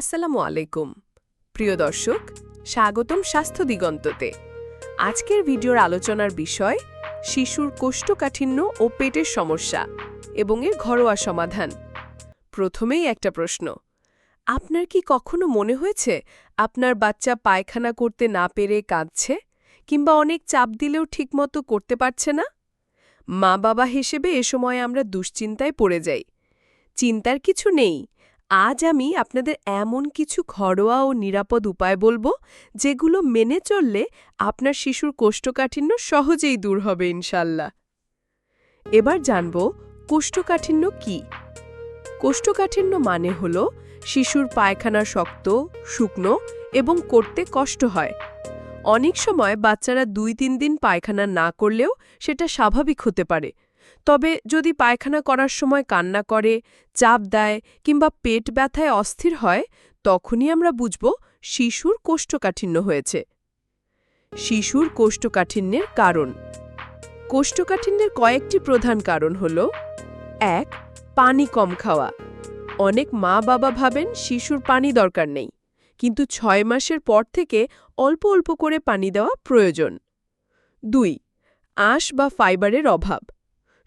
আসসালামু আলাইকুম। প্রিয় দর্শক, স্বাগতম স্বাস্থ্য দিগন্ততে। আজকের ভিডিওর আলোচনার বিষয়, শিশুর কোষ্ঠকাঠিন্য ও পেটের সমস্যা এবং এর ঘরোয়া সমাধান। প্রথমেই একটা প্রশ্ন, আপনার কি কখনো মনে হয়েছে আপনার বাচ্চা পায়খানা করতে না পেরে কাঁদছে কিংবা অনেক চাপ দিলেও ঠিকমতো করতে পারছে না? মা বাবা হিসেবে এ সময় আমরা দুশ্চিন্তায় পড়ে যাই। চিন্তার কিছু নেই আজ আমি আপনাদের এমন কিছু ঘরোয়া ও নিরাপদ উপায় বলব, যেগুলো মেনে চললে আপনার শিশুর কোষ্ঠকাঠিন্য সহজেই দূর হবে ইনশাল্লাহ এবার জানব, কোষ্ঠকাঠিন্য কি? কোষ্ঠকাঠিন্য মানে হল শিশুর পায়খানা শক্ত, শুকনো এবং করতে কষ্ট হয়। অনেক সময় বাচ্চারা দুই তিন দিন পায়খানা না করলেও সেটা স্বাভাবিক হতে পারে। তবে যদি পায়খানা করার সময় কান্না করে, চাপ দেয় কিংবা পেট ব্যথায় অস্থির হয়, তখনই আমরা বুঝব শিশুর কোষ্ঠকাঠিন্য হয়েছে। শিশুর কোষ্ঠকাঠিন্যের কারণ। কোষ্ঠকাঠিন্যের কয়েকটি প্রধান কারণ হল, এক, পানি কম খাওয়া। অনেক মা বাবা ভাবেন শিশুর পানি দরকার নেই, কিন্তু ছয় মাসের পর থেকে অল্প অল্প করে পানি দেওয়া প্রয়োজন। দুই, আঁশ বা ফাইবারের অভাব।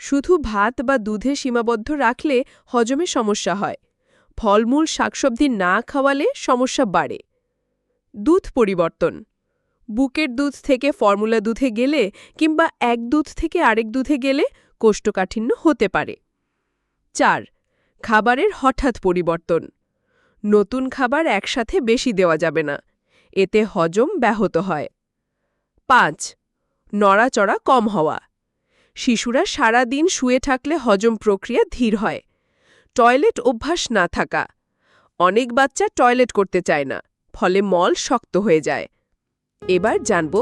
শুধু ভাত বা দুধে সীমাবদ্ধ রাখলে হজমে সমস্যা হয়। ফলমূল, শাকসবজি না খাওয়ালে সমস্যা বাড়ে। দুধ পরিবর্তন। বুকের দুধ থেকে ফর্মুলা দুধে গেলে কিংবা এক দুধ থেকে আরেক দুধে গেলে কোষ্ঠকাঠিন্য হতে পারে। চার, খাবারের হঠাৎ পরিবর্তন। নতুন খাবার একসাথে বেশি দেওয়া যাবে না। এতে হজম ব্যাহত হয়। পাঁচ, নড়াচড়া কম হওয়া। শিশুরা সারা দিন শুয়ে থাকলে হজম প্রক্রিয়া ধীর হয়। টয়লেট অভ্যাস না থাকা। অনেক বাচ্চা টয়লেট করতে চায় না, ফলে মল শক্ত হয়ে যায়। এবার জানব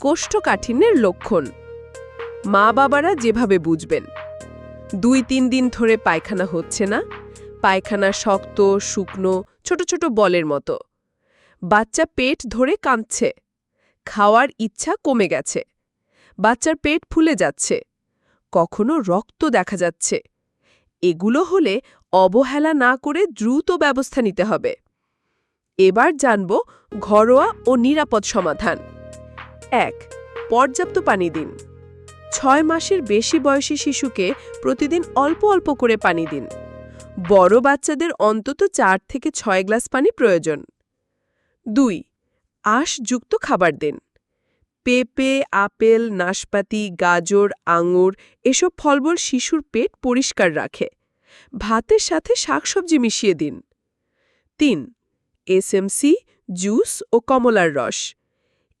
কোষ্ঠকাঠিন্যের লক্ষণ। মা বাবারা যেভাবে বুঝবেন। দুই তিন দিন ধরে পায়খানা হচ্ছে না, পায়খানা শক্ত, শুকনো, ছোট ছোট বলের মতো। বাচ্চা পেট ধরে কাঁদছে। খাওয়ার ইচ্ছা কমে গেছে। বাচ্চার পেট ফুলে যাচ্ছে। কখনো রক্ত দেখা যাচ্ছে। এগুলো হলে অবহেলা না করে দ্রুত ব্যবস্থা নিতে হবে। এবার জানব ঘরোয়া ও নিরাপদ সমাধান। এক, পর্যাপ্ত পানি দিন। ছয় মাসের বেশি বয়সী শিশুকে প্রতিদিন অল্প অল্প করে পানি দিন। বড় বাচ্চাদের অন্তত চার থেকে ছয় গ্লাস পানি প্রয়োজন। দুই, আঁশযুক্ত খাবার দিন। পেঁপে, আপেল, নাশপাতি, গাজর, আঙুর, এসব ফলবল শিশুর পেট পরিষ্কার রাখে। ভাতের সাথে শাকসবজি মিশিয়ে দিন। তিন এসএমসি জুস ও কমলার রস।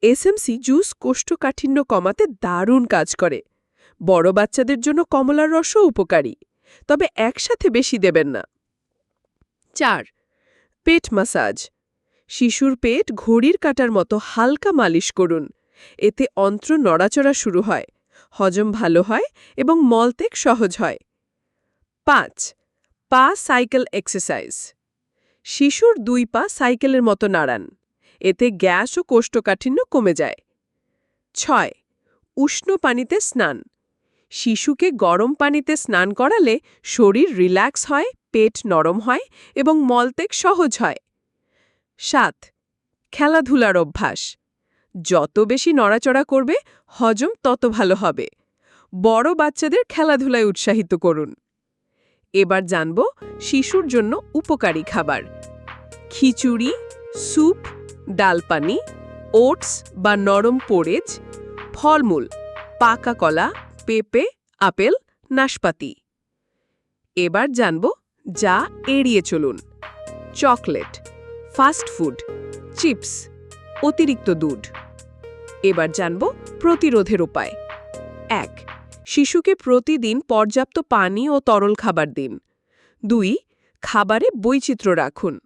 এসএমসি জুস কোষ্ঠকাঠিন্য কমাতে দারুণ কাজ করে। বড় বাচ্চাদের জন্য কমলার রসও উপকারী, তবে একসাথে বেশি দেবেন না। চার, পেট মাসাজ। শিশুর পেট ঘড়ির কাটার মতো হালকা মালিশ করুন। এতে অন্ত্র নড়াচড়া শুরু হয়, হজম ভালো হয় এবং মলত্যাগ সহজ হয়। পাঁচ, পা সাইকেল এক্সারসাইজ। শিশুর দুই পা সাইকেলের মতো নাড়ান, এতে গ্যাস ও কোষ্ঠকাঠিন্য কমে যায়। ছয়, উষ্ণ পানিতে স্নান। শিশুকে গরম পানিতে স্নান করালে শরীর রিল্যাক্স হয়, পেট নরম হয় এবং মলত্যাগ সহজ হয়। সাত, খেলাধুলার অভ্যাস। যত বেশি নড়াচড়া করবে, হজম তত ভালো হবে। বড় বাচ্চাদের খেলাধুলায় উৎসাহিত করুন। এবার জানব শিশুর জন্য উপকারী খাবার। খিচুড়ি, স্যুপ, ডালপানি, ওটস বা নরম পোরেজ ফলমূল, পাকা কলা, পেঁপে, আপেল, নাশপাতি। এবার জানব যা এড়িয়ে চলুন। চকলেট, ফাস্ট ফুড, চিপস, অতিরিক্ত দুধ। এবার জানব প্রতিরোধের উপায়। এক, শিশুকে প্রতিদিন পর্যাপ্ত পানি ও তরল খাবার দিন। দুই, খাবারে বৈচিত্র্য রাখুন।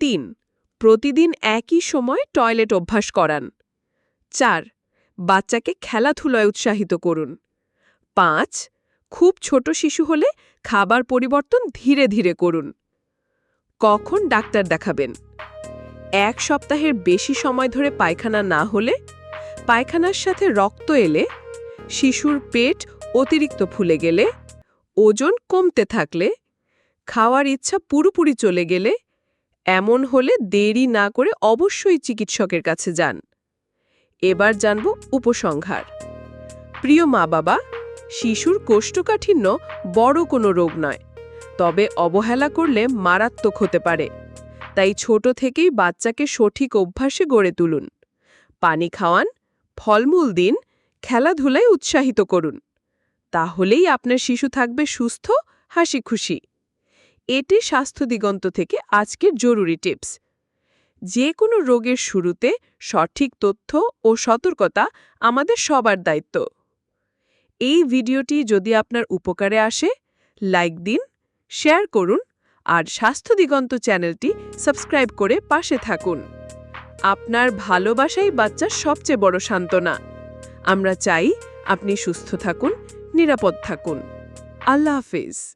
তিন, প্রতিদিন একই সময় টয়লেট অভ্যাস করান। চার, বাচ্চাকে খেলাধুলায় উৎসাহিত করুন। পাঁচ, খুব ছোট শিশু হলে খাবার পরিবর্তন ধীরে ধীরে করুন। কখন ডাক্তার দেখাবেন? এক সপ্তাহের বেশি সময় ধরে পায়খানা না হলে পায়খানার সাথে রক্ত এলে শিশুর পেট অতিরিক্ত ফুলে গেলে, ওজন কমতে থাকলে, খাওয়ার ইচ্ছা পুরোপুরি চলে গেলে, এমন হলে দেরি না করে অবশ্যই চিকিৎসকের কাছে যান। এবার জানব উপসংহার। প্রিয় মা বাবা শিশুর কোষ্ঠকাঠিন্য বড় কোনো রোগ নয়, তবে অবহেলা করলে মারাত্মক হতে পারে। তাই ছোট থেকেই বাচ্চাকে সঠিক অভ্যাসে গড়ে তুলুন। পানি খাওয়ান ফলমূল দিন খেলাধুলায় উৎসাহিত করুন। তাহলেই আপনার শিশু থাকবে সুস্থ হাসি খুশি এটি স্বাস্থ্য দিগন্ত থেকে আজকের জরুরি টিপস। যে কোনো রোগের শুরুতে সঠিক তথ্য ও সতর্কতা আমাদের সবার দায়িত্ব। এই ভিডিওটি যদি আপনার উপকারে আসে, লাইক দিন, শেয়ার করুন আর স্বাস্থ্য দিগন্ত চ্যানেলটি সাবস্ক্রাইব করে পাশে থাকুন। আপনার ভালোবাসাই বাচ্চার সবচেয়ে বড় সান্ত্বনা। আমরা চাই আপনি সুস্থ থাকুন, নিরাপদ থাকুন। আল্লাহ হাফিজ।